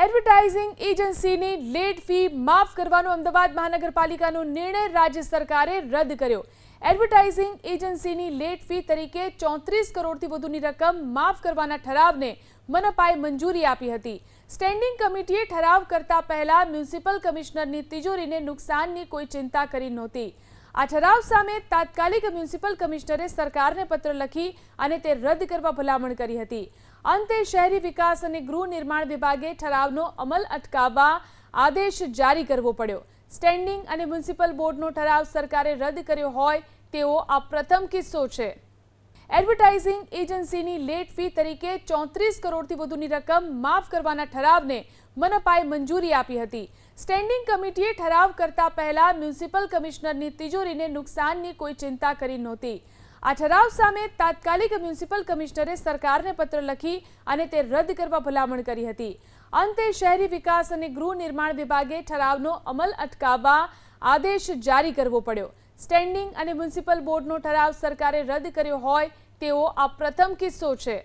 Advertising એજન્સીની late fee માફ કરવાનો અમદાવાદ મહાનગરપાલિકાનો નિર્ણય રાજ્ય સરકારે રદ કર્યો. એડવર્ટાઇઝિંગ એજન્સીની લેટ ફી તરીકે ચોત્રીસ કરોડથી વધુની રકમ માફ કરવાના ઠરાવને મનપાએ મંજૂરી આપી હતી. સ્ટેન્ડિંગ કમિટીએ ઠરાવ કરતા પહેલા મ્યુનિસિપલ કમિશનરની તિજોરીને નુકસાનની કોઈ ચિંતા કરી નહોતી. આ ઠરાવ સામે તાત્કાલિક મ્યુનિસિપલ કમિશનરે સરકારને પત્ર લખી અને તે રદ કરવા ભલામણ કરી હતી. અંતે શહેરી વિકાસ અને ગૃહ નિર્માણ વિભાગે ઠરાવનો અમલ અટકાવવા આદેશ જારી કરવો પડ્યો. સ્ટેન્ડિંગ અને મ્યુનિસિપલ બોર્ડનો ઠરાવ સરકારે રદ કર્યો હોય તેવો આ પ્રથમ કિસ્સો છે. એડવર્ટાઇઝિંગ એજન્સીની લેટ ફી તરીકે ચોત્રીસ કરોડથી વધુની રકમ માફ કરવાના ઠરાવને મનપાએ મંજૂરી આપી હતી. સ્ટેન્ડિંગ કમિટીએ ઠરાવ કરતા પહેલા મ્યુનિસિપલ કમિશનરની તિજોરીને નુકસાનની કોઈ ચિંતા કરી નહોતી. આ ઠરાવ સામે તાત્કાલિક મ્યુનિસિપલ કમિશનરે સરકારને પત્ર લખી અને તે રદ કરવા ભલામણ કરી હતી. અંતે શહેરી વિકાસ અને ગૃહ નિર્માણ વિભાગે ઠરાવનો અમલ અટકાવવા આદેશ જારી કરવો પડ્યો. સ્ટેન્ડિંગ અને મ્યુનિસિપલ બોર્ડનો ઠરાવ સરકારે રદ કર્યો હોય તેવો આ પ્રથમ કિસ્સો છે.